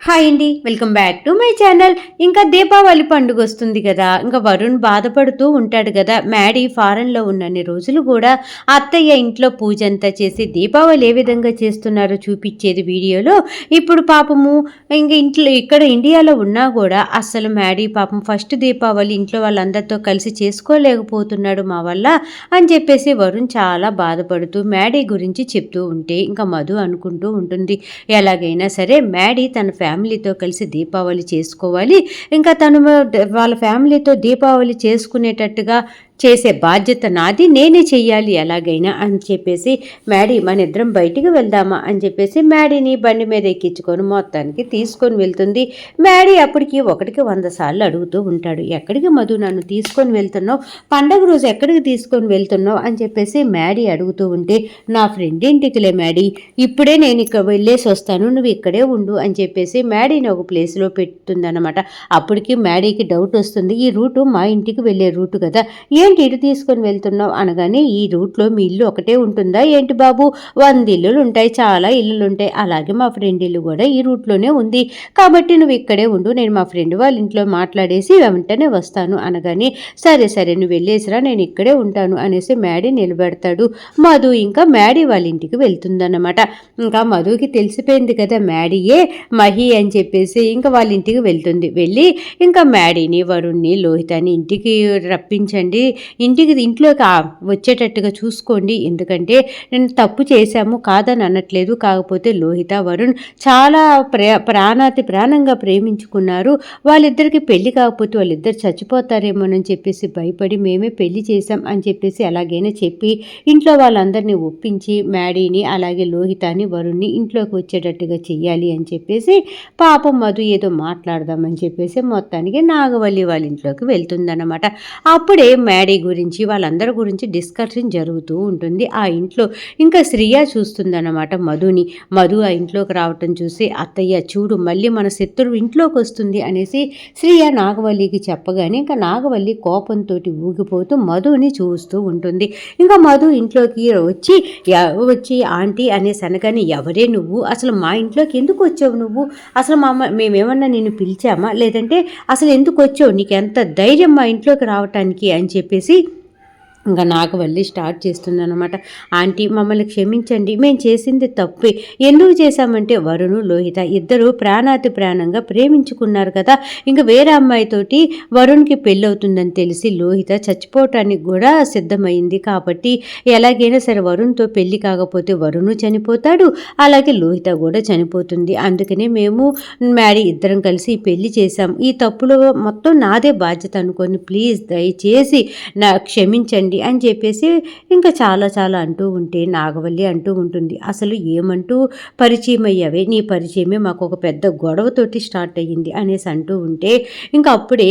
Hi అండి welcome back to my channel. ఇంకా దీపావళి పండుగ వస్తుంది కదా ఇంకా వరుణ్ బాధపడుతూ ఉంటాడు కదా మ్యాడీ ఫారెన్లో ఉన్నన్ని రోజులు కూడా అత్తయ్య ఇంట్లో పూజ అంతా చేసి దీపావళి ఏ విధంగా చేస్తున్నారో చూపించేది వీడియోలో. ఇప్పుడు పాపము ఇంక ఇంట్లో ఇక్కడ ఇండియాలో ఉన్నా కూడా అస్సలు మ్యాడీ పాపం ఫస్ట్ దీపావళి ఇంట్లో వాళ్ళందరితో కలిసి చేసుకోలేకపోతున్నాడు మా వల్ల అని చెప్పేసి వరుణ్ చాలా బాధపడుతూ మ్యాడీ గురించి చెప్తూ ఉంటే ఇంకా మధు అనుకుంటూ ఉంటుంది. ఎలాగైనా సరే మ్యాడీ తన ఫ్యామిలీతో కలిసి దీపావళి చేసుకోవాలి. ఇంకా తను వాళ్ళ ఫ్యామిలీతో దీపావళి చేసుకునేటట్టుగా చేసే బాధ్యత నాది నేనే చెయ్యాలి ఎలాగైనా అని చెప్పేసి మ్యాడీ మన ఇద్దరం బయటికి వెళ్దామా అని చెప్పేసి మ్యాడీని బండి మీద ఎక్కించుకొని మొత్తానికి తీసుకొని వెళ్తుంది. మ్యాడీ అప్పటికి ఒకటికి వంద సార్లు అడుగుతూ ఉంటాడు ఎక్కడికి మధు నన్ను తీసుకొని వెళ్తున్నావు? పండగ రోజు ఎక్కడికి తీసుకొని వెళ్తున్నావు? అని చెప్పేసి మ్యాడీ అడుగుతూ ఉంటే నా ఫ్రెండ్ ఇంటికిలే మ్యాడీ ఇప్పుడే నేను ఇక్కడ వెళ్ళేసి వస్తాను నువ్వు ఇక్కడే ఉండు అని చెప్పేసి మ్యాడీని ఒక ప్లేస్లో పెడుతుందన్నమాట అప్పటికి మ్యాడీకి డౌట్ వస్తుంది ఈ రూటు మా ఇంటికి వెళ్ళే రూటు కదా ఏ ఏంటి ఇటు తీసుకొని వెళ్తున్నావు అనగానే ఈ రూట్లో మీ ఇల్లు ఒకటే ఉంటుందా ఏంటి బాబు? వంద ఇల్లులు ఉంటాయి చాలా ఇల్లులు ఉంటాయి. అలాగే మా ఫ్రెండ్ ఇల్లు కూడా ఈ రూట్లోనే ఉంది. కాబట్టి నువ్వు ఇక్కడే ఉండు నేను మా ఫ్రెండ్ వాళ్ళ ఇంట్లో మాట్లాడేసి వెంటనే వస్తాను అనగానే సరే సరే నువ్వు వెళ్ళేసిరా నేను ఇక్కడే ఉంటాను అనేసి మ్యాడీ నిలబెడతాడు. మధు ఇంకా మ్యాడీ వాళ్ళ ఇంటికి వెళ్తుందన్నమాట. ఇంకా మధుకి తెలిసిపోయింది కదా మ్యాడీయే మహి అని చెప్పేసి ఇంకా వాళ్ళ ఇంటికి వెళ్తుంది. వెళ్ళి ఇంకా మ్యాడీని వరుణ్ణి లోహితాన్ని ఇంటికి రప్పించండి. ఇంటికి ఇంట్లోకి వచ్చేటట్టుగా చూసుకోండి. ఎందుకంటే నేను తప్పు చేశాము కాదని అనట్లేదు. కాకపోతే లోహిత వరుణ్ చాలా ప్రా ప్రాణాతి ప్రాణంగా ప్రేమించుకున్నారు. వాళ్ళిద్దరికి పెళ్ళి కాకపోతే వాళ్ళిద్దరు చచ్చిపోతారేమోనని చెప్పేసి భయపడి మేమే పెళ్ళి చేశాం అని చెప్పేసి అలాగైనా చెప్పి ఇంట్లో వాళ్ళందరినీ ఒప్పించి మ్యాడీని అలాగే లోహితాని వరుణ్ణి ఇంట్లోకి వచ్చేటట్టుగా చెయ్యాలి అని చెప్పేసి పాపం మధు ఏదో మాట్లాడదామని చెప్పేసి మొత్తానికి నాగవల్లి వాళ్ళ ఇంట్లోకి వెళ్తుందన్నమాట. అప్పుడే మ్యాడీ గురించి వాళ్ళందరి గురించి డిస్కషన్ జరుగుతూ ఉంటుంది. ఆ ఇంట్లో ఇంకా శ్రియ చూస్తుందన్నమాట మధుని. మధు ఆ ఇంట్లోకి రావటం చూసి అత్తయ్య చూడు మళ్ళీ మన శత్రువు ఇంట్లోకి వస్తుంది అనేసి శ్రియ నాగవల్లికి చెప్పగానే ఇంకా నాగవల్లి కోపంతో ఊగిపోతూ మధుని చూస్తూ ఉంటుంది. ఇంకా మధు ఇంట్లోకి వచ్చి వచ్చి ఆంటీ అనేసి అనగానే ఎవరే నువ్వు? అసలు మా ఇంట్లోకి ఎందుకు వచ్చావు నువ్వు? అసలు మా మేమేమన్నా నిన్ను పిలిచామా? లేదంటే అసలు ఎందుకు వచ్చావు? నీకు ఎంత ధైర్యం మా ఇంట్లోకి రావటానికి అని చెప్పి చెప్పేసి ఇంకా నాకు మళ్ళీ స్టార్ట్ చేస్తుందన్నమాట. ఆంటీ మమ్మల్ని క్షమించండి. మేము చేసింది తప్పే. ఎందుకు చేశామంటే వరుణు లోహిత ఇద్దరు ప్రాణాతి ప్రాణంగా ప్రేమించుకున్నారు కదా. ఇంకా వేరే అమ్మాయితోటి వరుణ్కి పెళ్ళవుతుందని తెలిసి లోహిత చచ్చిపోవటానికి కూడా సిద్ధమైంది. కాబట్టి ఎలాగైనా సరే వరుణ్తో పెళ్ళి కాకపోతే వరుణు చనిపోతాడు. అలాగే లోహిత కూడా చనిపోతుంది. అందుకనే మేము మ్యాడీ ఇద్దరం కలిసి పెళ్ళి చేశాం. ఈ తప్పులో మొత్తం నాదే బాధ్యత అనుకొని ప్లీజ్ దయచేసి నా క్షమించండి. చేయండి అని చెప్పేసి ఇంకా చాలా చాలా అంటూ ఉంటే నాగవల్లి అంటూ ఉంటుంది. అసలు ఏమంటూ పరిచయం అయ్యావే? నీ పరిచయమే మాకు ఒక పెద్ద గొడవతోటి స్టార్ట్ అయ్యింది అనేసి అంటూ ఉంటే ఇంకా అప్పుడే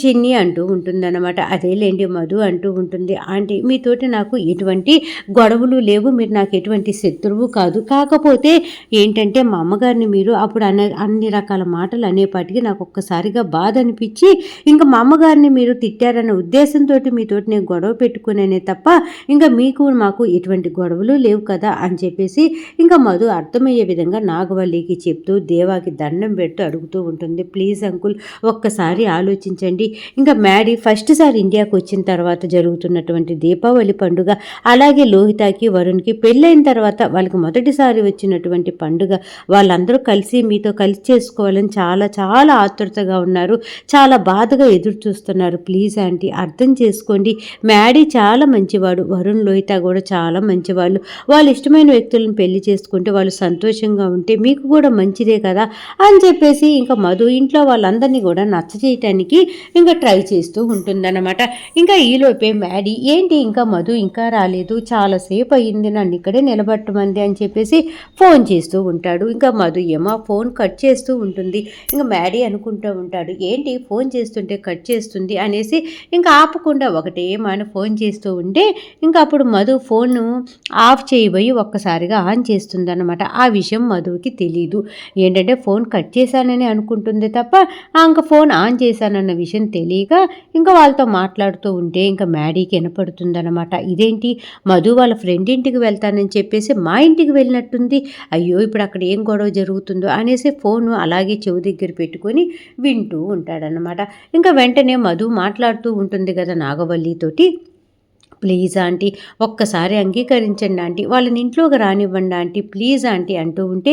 చిన్ని అంటూ ఉంటుందన్నమాట. అదేలేండి మధు అంటూ ఉంటుంది. ఆంటీ మీతోటి నాకు ఎటువంటి గొడవలు లేవు. మీరు నాకు ఎటువంటి శత్రువు కాదు. కాకపోతే ఏంటంటే మా అమ్మగారిని మీరు అప్పుడు అన్న అన్ని రకాల మాటలు అనేపాటికి నాకు ఒక్కసారిగా బాధ అనిపించి ఇంకా మా అమ్మగారిని మీరు తిట్టారన్న ఉద్దేశంతో మీతోటి నేను గొడవ పెట్టి పెట్టుకునే తప్ప ఇంకా మీకు మాకు ఎటువంటి గొడవలు లేవు కదా అని చెప్పేసి ఇంకా మధు అర్థమయ్యే విధంగా నాగవల్లికి చెప్తూ దేవాకి దండం పెడుతూ అడుగుతూ ఉంటుంది. ప్లీజ్ అంకుల్ ఒక్కసారి ఆలోచించండి. ఇంకా మ్యాడీ ఫస్ట్ సారి ఇండియాకు వచ్చిన తర్వాత జరుగుతున్నటువంటి దీపావళి పండుగ అలాగే లోహితాకి వరుణ్కి పెళ్ళైన తర్వాత వాళ్ళకి మొదటిసారి వచ్చినటువంటి పండుగ వాళ్ళందరూ కలిసి మీతో కలిసి చేసుకోవాలని చాలా చాలా ఆతృతగా ఉన్నారు. చాలా బాధగా ఎదురు చూస్తున్నారు ప్లీజ్ ఆంటీ అర్థం చేసుకోండి. మ్యాడీ చాలా మంచివాడు. వరుణ్ లోహిత కూడా చాలా మంచివాళ్ళు. వాళ్ళు ఇష్టమైన వ్యక్తులను పెళ్ళి చేసుకుంటే వాళ్ళు సంతోషంగా ఉంటే మీకు కూడా మంచిదే కదా అని చెప్పేసి ఇంకా మధు ఇంట్లో వాళ్ళందరినీ కూడా నచ్చ చేయటానికి ఇంకా ట్రై చేస్తూ ఉంటుందన్నమాట. ఇంకా ఈలోపే మ్యాడీ ఏంటి ఇంకా మధు ఇంకా రాలేదు? చాలాసేపు అయ్యింది. నన్ను ఇక్కడే నిలబట్టమంది అని చెప్పేసి ఫోన్ చేస్తూ ఉంటాడు. ఇంకా మధు ఏమో ఫోన్ కట్ చేస్తూ ఉంటుంది. ఇంకా మ్యాడీ అనుకుంటూ ఉంటాడు ఏంటి ఫోన్ చేస్తుంటే కట్ చేస్తుంది? అనేసి ఇంకా ఆపకుండా ఒకటే మన ఫోన్ చేస్తూ ఉంటే ఇంకా అప్పుడు మధు ఫోన్ను ఆఫ్ చేయబోయి ఒక్కసారిగా ఆన్ చేస్తుందన్నమాట. ఆ విషయం మధుకి తెలీదు. ఏంటంటే ఫోన్ కట్ చేశానని అనుకుంటుంది తప్ప ఇంకా ఫోన్ ఆన్ చేశానన్న విషయం తెలియక ఇంకా వాళ్ళతో మాట్లాడుతూ ఉంటే ఇంకా మ్యాడీకి వినపడుతుందన్నమాట. ఇదేంటి? మధు వాళ్ళ ఫ్రెండ్ ఇంటికి వెళ్తానని చెప్పేసి మా ఇంటికి వెళ్ళినట్టుంది. అయ్యో ఇప్పుడు అక్కడ ఏం గొడవ జరుగుతుందో అనేసి ఫోను అలాగే చెవి దగ్గర పెట్టుకొని వింటూ ఉంటాడనమాట ఇంకా వెంటనే మధు మాట్లాడుతూ ఉంటుంది కదా నాగవల్లితోటి. ప్లీజ్ ఆంటీ ఒక్కసారి అంగీకరించండి ఆంటీ. వాళ్ళని ఇంట్లోకి రానివ్వండి ఆంటీ ప్లీజ్ ఆంటీ అంటూ ఉంటే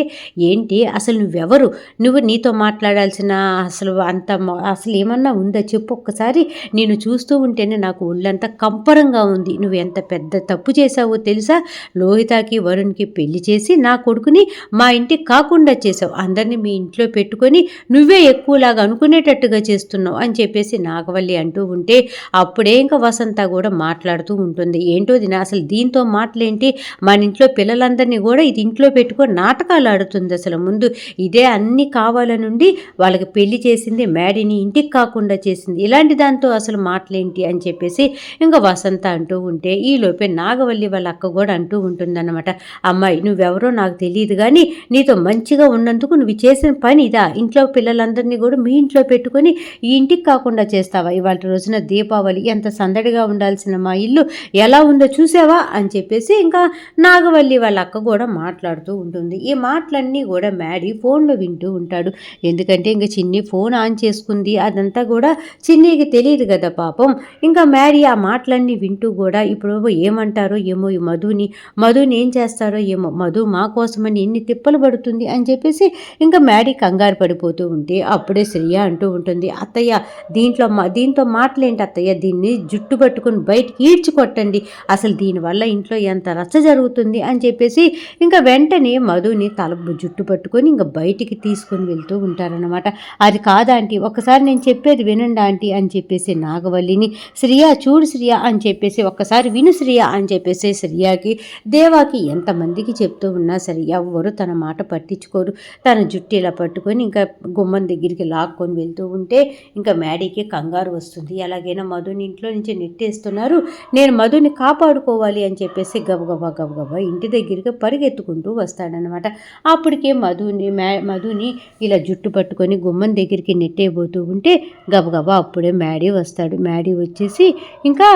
ఏంటి? అసలు నువ్వెవరు? నువ్వు నీతో మాట్లాడాల్సిన అసలు అంత అసలు ఏమన్నా ఉందా? చెప్పు ఒక్కసారి. నేను చూస్తూ ఉంటేనే నాకు ఒళ్ళంతా కంపరంగా ఉంది. నువ్వు ఎంత పెద్ద తప్పు చేసావో తెలుసా? లోహితాకి వరుణ్కి పెళ్ళి చేసి నా కొడుకుని మా ఇంటికి కాకుండా చేసావు అందరినీ మీ ఇంట్లో పెట్టుకొని నువ్వే ఎక్కువలాగా అనుకునేటట్టుగా చేస్తున్నావు అని చెప్పేసి నాగవల్లి అంటూ ఉంటే అప్పుడే ఇంకా వసంత కూడా మాట్లాడుతూ ఉంటుంది. ఏంటో దిన అసలు దీంతో మాటలేంటి? మన ఇంట్లో పిల్లలందరినీ కూడా ఇది ఇంట్లో పెట్టుకొని నాటకాలు ఆడుతుంది అసలు. ముందు ఇదే అన్ని కావాలనుండి వాళ్ళకి పెళ్ళి చేసింది మ్యాడీని ఇంటికి కాకుండా చేసింది. ఇలాంటి దాంతో అసలు మాటలేంటి అని చెప్పేసి ఇంకా వసంత అంటూ ఉంటే ఈ లోపే నాగవల్లి వాళ్ళ అక్క కూడా అంటూ ఉంటుందన్నమాట. అమ్మాయి నువ్వెవరో నాకు తెలియదు కానీ నీతో మంచిగా ఉన్నందుకు నువ్వు చేసిన పని ఇదా? ఇంట్లో పిల్లలందరినీ కూడా మీ ఇంట్లో పెట్టుకొని ఈ ఇంటికి కాకుండా చేస్తావా? ఇవాళ రోజున దీపావళి ఎంత సందడిగా ఉండాల్సిన మా ఇల్లు ఎలా ఉందో చూసావా అని చెప్పేసి ఇంకా నాగవల్లి వాళ్ళ అక్క కూడా మాట్లాడుతూ ఉంటుంది. ఈ మాటలన్నీ కూడా మ్యాడీ ఫోన్లో వింటూ ఉంటాడు. ఎందుకంటే ఇంకా చిన్ని ఫోన్ ఆన్ చేసుకుంది. అదంతా కూడా చిన్నీకి తెలియదు కదా పాపం. ఇంకా మ్యాడీ ఆ మాటలన్నీ వింటూ కూడా ఇప్పుడు ఏమంటారో ఏమో ఈ మధుని. మధుని ఏం చేస్తారో ఏమో మధు మా కోసమని ఎన్ని తిప్పలు పడుతుంది అని చెప్పేసి ఇంకా మ్యాడీ కంగారు పడిపోతూ ఉంటే అప్పుడే శ్రేయ అంటూ ఉంటుంది. అత్తయ్య దీంట్లో దీంతో మాటలేంటి అత్తయ్య? దీన్ని జుట్టు పట్టుకుని బయటికి ఈడ్చి కొట్టండి. అసలు దీనివల్ల ఇంట్లో ఎంత రచ్చ జరుగుతుంది అని చెప్పేసి ఇంకా వెంటనే మధుని తల జుట్టు పట్టుకొని ఇంకా బయటికి తీసుకొని వెళ్తూ ఉంటారనమాట అది కాదా ఆంటీ ఒకసారి నేను చెప్పేది వినండి ఆంటీ అని చెప్పేసి నాగవల్లిని శ్రియా చూడు శ్రియా అని చెప్పేసి ఒక్కసారి విను శ్రియా అని చెప్పేసి శ్రియాకి దేవాకి ఎంతమందికి చెప్తూ ఉన్నా సరే ఎవ్వరు తన మాట పట్టించుకోరు. తన జుట్టు ఇలా పట్టుకొని ఇంకా గుమ్మం దగ్గరికి లాక్కొని వెళ్తూ ఉంటే ఇంకా మ్యాడీకి కంగారు వస్తుంది. ఎలాగైనా మధుని ఇంట్లో నుంచి నెట్టేస్తున్నారు. నేను నేను మధుని కాపాడుకోవాలి అని చెప్పేసి గబగబా గబగబా ఇంటి దగ్గరికి పరిగెత్తుకుంటూ వస్తాడనమాట అప్పటికే మధుని మ్యా మధుని ఇలా జుట్టు పట్టుకొని గుమ్మం దగ్గరికి నెట్టేయబోతూ ఉంటే గబగబా అప్పుడే మ్యాడీ వస్తాడు. మ్యాడీ వచ్చేసి ఇంకా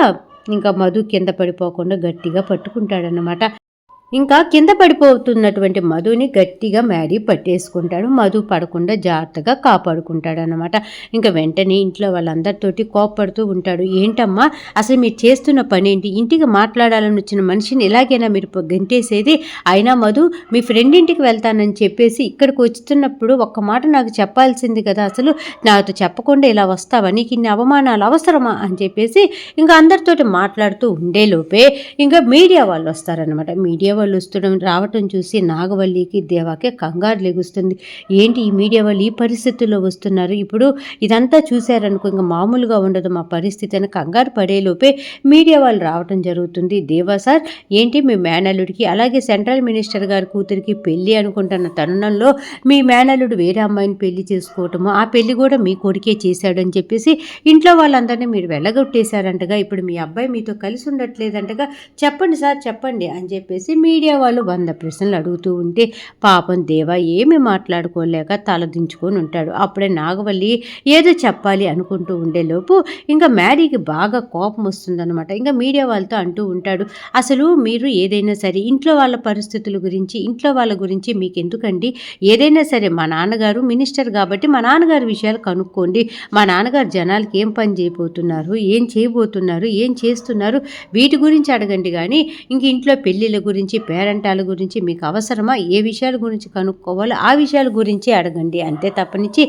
ఇంకా మధు కింద పడిపోకుండా గట్టిగా పట్టుకుంటాడనమాట ఇంకా కింద పడిపోతున్నటువంటి మధుని గట్టిగా మ్యాడీ పట్టేసుకుంటాడు. మధు పడకుండా జాగ్రత్తగా కాపాడుకుంటాడు అనమాట ఇంకా వెంటనే ఇంట్లో వాళ్ళందరితోటి కోపడుతూ ఉంటాడు. ఏంటమ్మా అసలు మీరు చేస్తున్న పని ఏంటి ఇంటికి మాట్లాడాలని వచ్చిన మనిషిని ఎలాగైనా మీరు గంటేసేది అయినా మధు మీ ఫ్రెండ్ ఇంటికి వెళ్తానని చెప్పేసి ఇక్కడికి వచ్చుతున్నప్పుడు ఒక్క మాట నాకు చెప్పాల్సింది కదా. అసలు నాతో చెప్పకుండా ఇలా వస్తావా? నీకు ఇన్ని అవమానాలు అవసరమా? అని చెప్పేసి ఇంకా అందరితోటి మాట్లాడుతూ ఉండేలోపే ఇంకా మీడియా వాళ్ళు వస్తారనమాట మీడియా వాళ్ళు వస్తుండడం రావటం చూసి నాగవల్లికి దేవాకే కంగారు లెగుస్తుంది. ఏంటి ఈ మీడియా వాళ్ళు ఈ పరిస్థితుల్లో వస్తున్నారు? ఇప్పుడు ఇదంతా చూశారనుకో ఇంకా మామూలుగా ఉండదు. మా పరిస్థితి అని కంగారు పడేలోపే మీడియా వాళ్ళు రావటం జరుగుతుంది. దేవా సార్ ఏంటి మీ మేనల్లుడికి? అలాగే సెంట్రల్ మినిస్టర్ గారి కూతురికి పెళ్ళి అనుకుంటున్న తరుణంలో మీ మేనల్లుడు వేరే అమ్మాయిని పెళ్ళి చేసుకోవటము ఆ పెళ్ళి కూడా మీ కొడుకే చేశాడని చెప్పేసి ఇంట్లో వాళ్ళందరినీ మీరు వెళ్ళగొట్టేశారంటగా ఇప్పుడు మీ అబ్బాయి మీతో కలిసి ఉండట్లేదంటగా చెప్పండి సార్ చెప్పండి అని చెప్పేసి మీ మీడియా వాళ్ళు వంద ప్రశ్నలు అడుగుతూ ఉంటే పాపం దేవ ఏమి మాట్లాడుకోలేక తలదించుకొని ఉంటాడు. అప్పుడే నాగవల్లి ఏదో చెప్పాలి అనుకుంటూ ఉండేలోపు ఇంకా మ్యారీకి బాగా కోపం వస్తుందన్నమాట. ఇంకా మీడియా వాళ్ళతో అంటూ ఉంటాడు అసలు మీరు ఏదైనా సరే ఇంట్లో వాళ్ళ పరిస్థితుల గురించి ఇంట్లో వాళ్ళ గురించి మీకు ఎందుకండి ఏదైనా సరే మా నాన్నగారు మినిస్టర్ కాబట్టి మా నాన్నగారి విషయాలు కనుక్కోండి. మా నాన్నగారు జనాలకి ఏం పని చేయబోతున్నారు ఏం చేయబోతున్నారు ఏం చేస్తున్నారు? వీటి గురించి అడగండి కానీ ఇంక ఇంట్లో పెళ్ళిళ్ళ గురించి పేరెంటాల గురించి మీకు అవసరమా? ఏ విషయాల గురించి కనుక్కోవాలో ఆ విషయాల గురించి అడగండి. అంతే తప్పనిచ్చి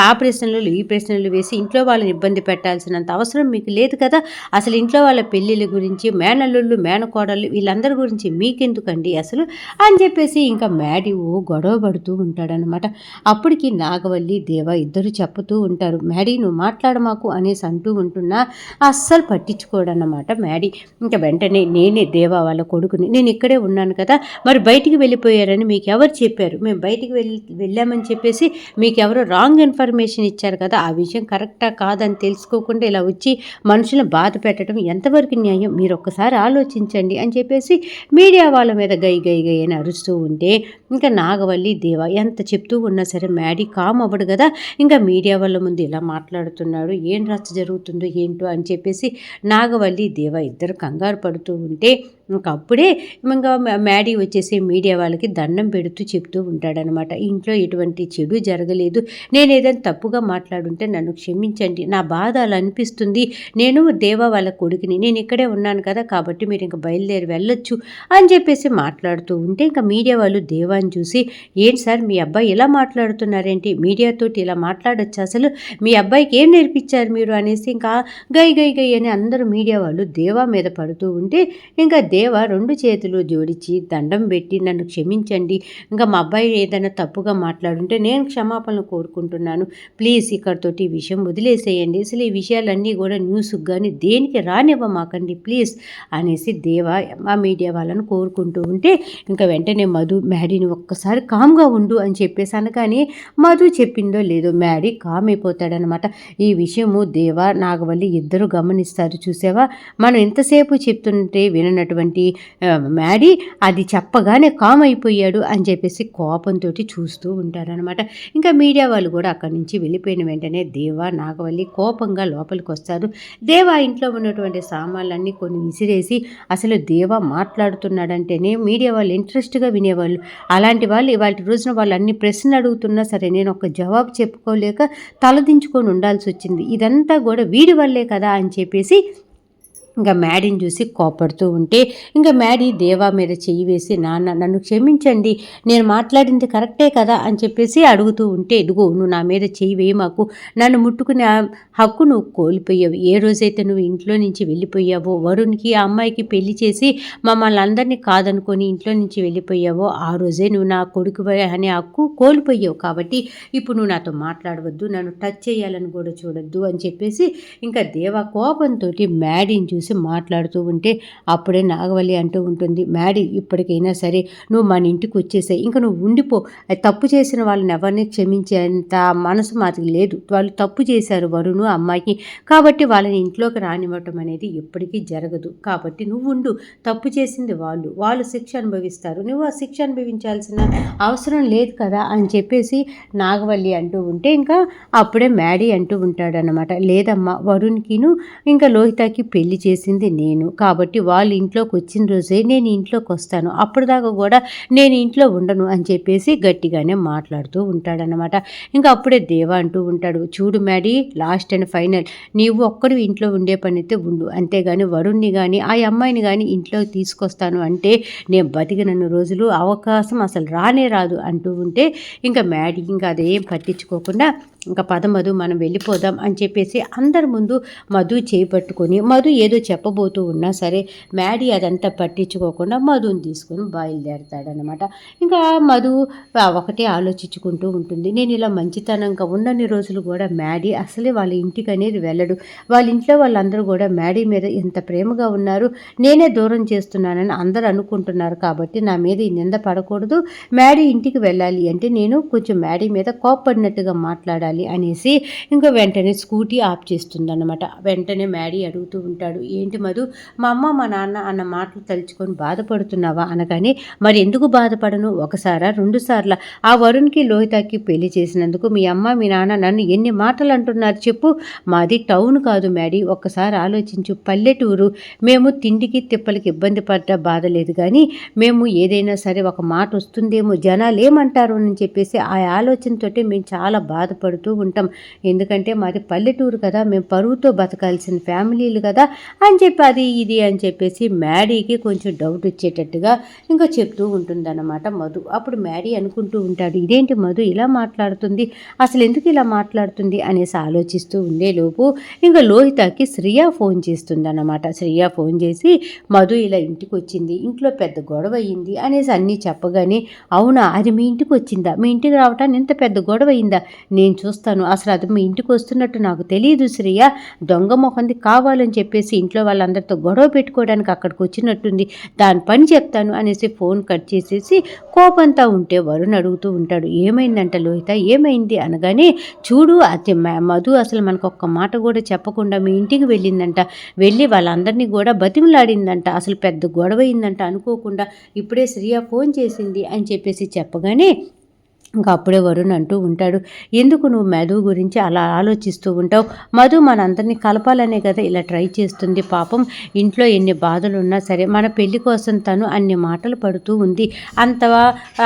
ఆ ప్రశ్నలు ఈ ప్రశ్నలు వేసి ఇంట్లో వాళ్ళని ఇబ్బంది పెట్టాల్సినంత అవసరం మీకు లేదు కదా? అసలు ఇంట్లో వాళ్ళ పెళ్ళిళ్ళ గురించి మేనల్లుళ్ళు మేనకోడళ్ళు వీళ్ళందరి గురించి మీకెందుకండి అసలు? అని చెప్పేసి ఇంకా మ్యాడీ ఓ గొడవ పడుతూ ఉంటాడనమాట అప్పటికి నాగవల్లి దేవ ఇద్దరు చెప్పుతూ ఉంటారు మ్యాడీ నువ్వు మాట్లాడమాకు అనేసి అంటూ ఉంటున్నా అస్సలు పట్టించుకోడనమాట మ్యాడీ. ఇంకా వెంటనే నేనే దేవా వాళ్ళ కొడుకుని నేను ఇక్కడే ఉన్నాను కదా మరి బయటికి వెళ్ళిపోయారని మీకు ఎవరు చెప్పారు? మేము బయటికి వెళ్ళి వెళ్ళామని చెప్పేసి మీకు ఎవరో రాంగ్ ఇన్ఫర్మేషన్ ఇచ్చారు కదా ఆ విషయం కరెక్టా కాదని తెలుసుకోకుండా ఇలా వచ్చి మనుషులను బాధ పెట్టడం ఎంతవరకు న్యాయం? మీరు ఒక్కసారి ఆలోచించండి అని చెప్పేసి మీడియా వాళ్ళ మీద గై గై గై అని అరుస్తూ ఉంటే ఇంకా నాగవల్లి దేవ ఎంత చెప్తూ ఉన్నా సరే మ్యాడీ కామ్ అవ్వడు కదా ఇంకా మీడియా వాళ్ళ ముందు ఇలా మాట్లాడుతున్నాడు ఏం రచ్చ జరుగుతుందో ఏంటో అని చెప్పేసి నాగవల్లి దేవ ఇద్దరు కంగారు పడుతూ ఉంటే ఇంకా అప్పుడే ఇంకా మ్యాడీ వచ్చేసి మీడియా వాళ్ళకి దండం పెడుతూ చెప్తూ ఉంటాడనమాట. ఇంట్లో ఎటువంటి చెడు జరగలేదు. నేను ఏదైనా తప్పుగా మాట్లాడుంటే నన్ను క్షమించండి. నా బాధ అలా అనిపిస్తుంది. నేను దేవ వాళ్ళ కొడుకుని. నేను ఇక్కడే ఉన్నాను కదా కాబట్టి మీరు ఇంకా బయలుదేరి వెళ్ళొచ్చు అని చెప్పేసి మాట్లాడుతూ ఉంటే ఇంకా మీడియా వాళ్ళు దేవాన్ని చూసి ఏంటి సార్ మీ అబ్బాయి ఇలా మాట్లాడుతున్నారేంటి? మీడియాతోటి ఇలా మాట్లాడొచ్చు అసలు? మీ అబ్బాయికి ఏం నేర్పించారు మీరు? అనేసి ఇంకా గై గై గై అని అందరూ మీడియా వాళ్ళు దేవా మీద పడుతూ ఉంటే ఇంకా దేవ రెండు చేతులు జోడించి దండం పెట్టి నన్ను క్షమించండి. ఇంకా మా అబ్బాయి ఏదైనా తప్పుగా మాట్లాడుంటే నేను క్షమాపణలు కోరుకుంటున్నాను. ప్లీజ్ ఇక్కడితోటి ఈ విషయం వదిలేసేయండి. అసలు ఈ విషయాలన్నీ కూడా న్యూస్కి కానీ దేనికి రానివ్వమాకండి. ప్లీజ్ అనేసి దేవ మా మీడియా వాళ్ళని కోరుకుంటూ ఉంటే ఇంకా వెంటనే మధు మ్యాడీని ఒక్కసారి కామ్గా ఉండు అని చెప్పేసి అనగానే మధు చెప్పిందో లేదో మ్యాడీ కామ్ అయిపోతాడనమాట ఈ విషయము దేవ నాగవల్లి ఇద్దరు గమనిస్తారు చూసావా? మనం ఎంతసేపు చెప్తుంటే విననటువంటి మ్యాడీ అది చెప్పగానే కామ్ అయిపోయాడు అని చెప్పేసి కోపంతో చూస్తూ ఉంటారనమాట ఇంకా మీడియా వాళ్ళు కూడా అక్కడి నుంచి వెళ్ళిపోయిన వెంటనే దేవ నాగవల్లి కోపంగా లోపలికి వస్తారు. దేవ ఇంట్లో ఉన్నటువంటి సామాన్లన్నీ కొన్ని విసిరేసి అసలు దేవ మాట్లాడుతున్నాడంటేనే మీడియా వాళ్ళు ఇంట్రెస్ట్గా వినేవాళ్ళు. అలాంటి వాళ్ళు ఇవాళ రోజున వాళ్ళు అన్ని ప్రశ్నలు అడుగుతున్నా సరే నేను ఒక జవాబు చెప్పుకోలేక తలదించుకొని ఉండాల్సి వచ్చింది. ఇదంతా కూడా వీడి వల్లే కదా అని చెప్పేసి ఇంకా మ్యాడీని చూసి కోపడుతూ ఉంటే ఇంకా మ్యాడీ దేవా మీద చెయ్యి వేసి నాన్న నన్ను క్షమించండి నేను మాట్లాడింది కరెక్టే కదా? అని చెప్పేసి అడుగుతూ ఉంటే ఇదిగో నువ్వు నా మీద చెయ్యి వేయి మాకు. నన్ను ముట్టుకునే హక్కు నువ్వు కోల్పోయావు. ఏ రోజైతే నువ్వు ఇంట్లో నుంచి వెళ్ళిపోయావో వరుణ్కి ఆ అమ్మాయికి పెళ్ళి చేసి మమ్మల్ని అందరినీ కాదనుకొని ఇంట్లో నుంచి వెళ్ళిపోయావో ఆ రోజే నువ్వు నా కొడుకు అనే హక్కు కోల్పోయావు కాబట్టి ఇప్పుడు నువ్వు నాతో మాట్లాడవద్దు నన్ను టచ్ చేయాలని కూడా చూడొద్దు అని చెప్పేసి ఇంకా దేవ కోపంతో మ్యాడీని చూసి చూసి మాట్లాడుతూ ఉంటే అప్పుడే నాగవల్లి అంటూ ఉంటుంది మ్యాడీ ఇప్పటికైనా సరే నువ్వు మన ఇంటికి వచ్చేసాయి. ఇంకా నువ్వు ఉండిపో. తప్పు చేసిన వాళ్ళని ఎవరిని క్షమించేంత మనసు మాది లేదు. వాళ్ళు తప్పు చేశారు వరుణు అమ్మాయికి. కాబట్టి వాళ్ళని ఇంట్లోకి రానివ్వటం అనేది ఎప్పటికీ జరగదు. కాబట్టి నువ్వు ఉండు. తప్పు చేసింది వాళ్ళు. వాళ్ళు శిక్ష అనుభవిస్తారు. నువ్వు ఆ శిక్ష అనుభవించాల్సిన అవసరం లేదు కదా అని చెప్పేసి నాగవల్లి అంటూ ఉంటే ఇంకా అప్పుడే మ్యాడీ అంటూ ఉంటాడనమాట లేదమ్మా వరుణ్కిను ఇంకా లోహితకి పెళ్ళి చేసి చేసింది నేను. కాబట్టి వాళ్ళు ఇంట్లోకి వచ్చిన రోజే నేను ఇంట్లోకి వస్తాను. అప్పటిదాకా కూడా నేను ఇంట్లో ఉండను అని చెప్పేసి గట్టిగానే మాట్లాడుతూ ఉంటాడనమాట ఇంకా అప్పుడే దేవ అంటూ ఉంటాడు చూడు మ్యాడీ లాస్ట్ అండ్ ఫైనల్ నీవు ఒక్కడు ఇంట్లో ఉండే పని అయితే ఉండు. అంతేగాని వరుణ్ణి కానీ ఆ అమ్మాయిని కానీ ఇంట్లోకి తీసుకొస్తాను అంటే నేను బతికినన్ని రోజులు అవకాశం అసలు రానే రాదు అంటూ ఉంటే ఇంకా మ్యాడీ ఇంకా అదేం పట్టించుకోకుండా ఇంకా పద మధు మనం వెళ్ళిపోదాం అని చెప్పేసి అందరి ముందు మధు చేపట్టుకొని మధు ఏదో చెప్పబోతూ ఉన్నా సరే మ్యాడీ అదంతా పట్టించుకోకుండా మధుని తీసుకొని బయలుదేరతాడనమాట ఇంకా మధు ఒకటే ఆలోచించుకుంటూ ఉంటుంది. నేను ఇలా మంచితనంగా ఉన్నన్ని రోజులు కూడా మ్యాడీ అసలే వాళ్ళ ఇంటికి అనేది వెళ్ళడు. వాళ్ళ ఇంట్లో వాళ్ళందరూ కూడా మ్యాడీ మీద ఎంత ప్రేమగా ఉన్నారు నేనే దూరం చేస్తున్నానని అందరూ అనుకుంటున్నారు కాబట్టి నా మీద ఈ నింద పడకూడదు. మ్యాడీ ఇంటికి వెళ్ళాలి అంటే నేను కొంచెం మ్యాడీ మీద కోప్పడినట్టుగా మాట్లాడాలి. అనేసి ఇంకా వెంటనే స్కూటీ ఆఫ్ చేస్తుందన్నమాట. వెంటనే మ్యాడీ అడుగుతూ ఉంటాడు ఏంటి మధు మా అమ్మ మా నాన్న అన్న మాటలు తలుచుకొని బాధపడుతున్నావా? అనగానే మరి ఎందుకు బాధపడను? ఒకసారా రెండు సార్ల. ఆ వరుణ్కి లోహితాకి పెళ్ళి చేసినందుకు మీ అమ్మ మీ నాన్న నన్ను ఎన్ని మాటలు అంటున్నారు చెప్పు. మాది టౌన్ కాదు మ్యాడీ ఒక్కసారి ఆలోచించు. పల్లెటూరు. మేము తిండికి తిప్పలకి ఇబ్బంది పడ్డ బాధ లేదు కానీ మేము ఏదైనా సరే ఒక మాట వస్తుందేమో జనాలు ఏమంటారు అని చెప్పేసి ఆ ఆలోచనతోటి మేము చాలా బాధపడుతూ ఉంటాం. ఎందుకంటే మాది పల్లెటూరు కదా మేము పరువుతో బతకాల్సిన ఫ్యామిలీలు కదా అని చెప్పి అది ఇది అని చెప్పేసి మ్యాడీకి కొంచెం డౌట్ వచ్చేటట్టుగా ఇంకా చెప్తూ ఉంటుందన్నమాట మధు. అప్పుడు మ్యాడీ అనుకుంటూ ఉంటాడు ఇదేంటి మధు ఇలా మాట్లాడుతుంది? అసలు ఎందుకు ఇలా మాట్లాడుతుంది? అనేసి ఆలోచిస్తూ ఉండేలోపు ఇంకా లోహితకి శ్రియా ఫోన్ చేస్తుందన్నమాట. శ్రియా ఫోన్ చేసి మధు ఇలా ఇంటికి వచ్చింది ఇంట్లో పెద్ద గొడవ అయ్యింది అనేసి అన్నీ చెప్పగానే అవునా? అది మీ ఇంటికి వచ్చిందా మీ ఇంటికి రావటానికి ఎంత పెద్ద గొడవ అయిందా నేను చూస్తాను. అసలు అది మీ ఇంటికి వస్తున్నట్టు నాకు తెలియదు శ్రీయ. దొంగ మొహంది కావాలని చెప్పేసి ఇంట్లో వాళ్ళందరితో గొడవ పెట్టుకోవడానికి అక్కడికి వచ్చినట్టుంది. దాని పని చెప్తాను అనేసి ఫోన్ కట్ చేసేసి కోపంతా ఉంటే వరుణ్ అడుగుతూ ఉంటాడు. ఏమైందంట లోహిత? ఏమైంది? అనగానే చూడు అది మ- మధు అసలు మనకు ఒక్క మాట కూడా చెప్పకుండా మీ ఇంటికి వెళ్ళిందంట. వెళ్ళి వాళ్ళందరినీ కూడా బతిమలాడిందంట. అసలు పెద్ద గొడవ అయిందంట అనుకోకుండా ఇప్పుడే శ్రీయ ఫోన్ చేసింది అని చెప్పేసి చెప్పగానే ఇంకా అప్పుడే వరుణ్ అంటూ ఉంటాడు ఎందుకు నువ్వు మధు గురించి అలా ఆలోచిస్తూ ఉంటావు? మధు మనందరినీ కలపాలనే కదా ఇలా ట్రై చేస్తుంది. పాపం ఇంట్లో ఎన్ని బాధలు ఉన్నా సరే మన పెళ్ళి కోసం తను అన్ని మాటలు పడుతూ ఉంది. అంత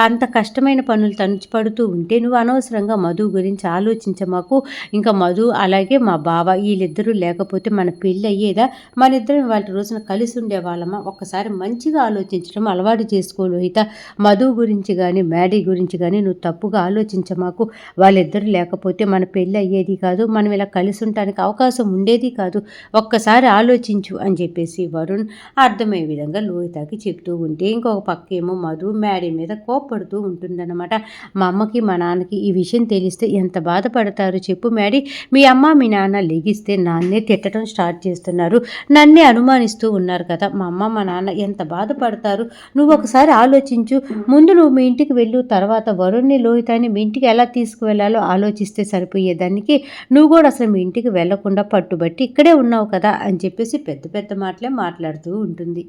అంత కష్టమైన పనులు తను పడుతూ ఉంటే నువ్వు అనవసరంగా మధు గురించి ఆలోచించమాకు ఇంకా మధు అలాగే మా బావ వీళ్ళిద్దరూ లేకపోతే మన పెళ్ళి అయ్యేదా? మన ఇద్దరం వాళ్ళ రోజున కలిసి ఉండేవాళ్ళమా ఒక్కసారి మంచిగా ఆలోచించడం అలవాటు చేసుకో లోహిత. మధు గురించి కానీ మ్యాడీ గురించి కానీ నువ్వు తప్పుగా ఆలోచించమాకు వాళ్ళిద్దరు లేకపోతే మన పెళ్ళి అయ్యేది కాదు మనం ఇలా కలిసి ఉండటానికి అవకాశం ఉండేది కాదు. ఒక్కసారి ఆలోచించు అని చెప్పేసి వరుణ్ అర్థమయ్యే విధంగా లోహితాకి చెప్తూ ఉంటే ఇంకొక పక్క ఏమో మధు మ్యాడీ మీద కోప్పడుతూ ఉంటుందన్నమాట. మా అమ్మకి మా నాన్నకి ఈ విషయం తెలిస్తే ఎంత బాధపడతారు చెప్పు మ్యాడీ మీ అమ్మ మీ నాన్న లెగిస్తే నాన్నే తిట్టడం స్టార్ట్ చేస్తున్నారు. నన్నే అనుమానిస్తూ ఉన్నారు కదా. మా అమ్మ మా నాన్న ఎంత బాధపడతారు? నువ్వు ఒకసారి ఆలోచించు. ముందు నువ్వు మీ ఇంటికి వెళ్ళు తర్వాత వరుణ్ణి లోహితాన్ని మీ ఇంటికి ఎలా తీసుకువెళ్ళాలో ఆలోచిస్తే సరిపోయేదానికి నువ్వు కూడా అసలు మీ ఇంటికి వెళ్ళకుండా పట్టుబట్టి ఇక్కడే ఉన్నావు కదా అని చెప్పేసి పెద్ద పెద్ద మాటలే మాట్లాడుతూ ఉంటుంది.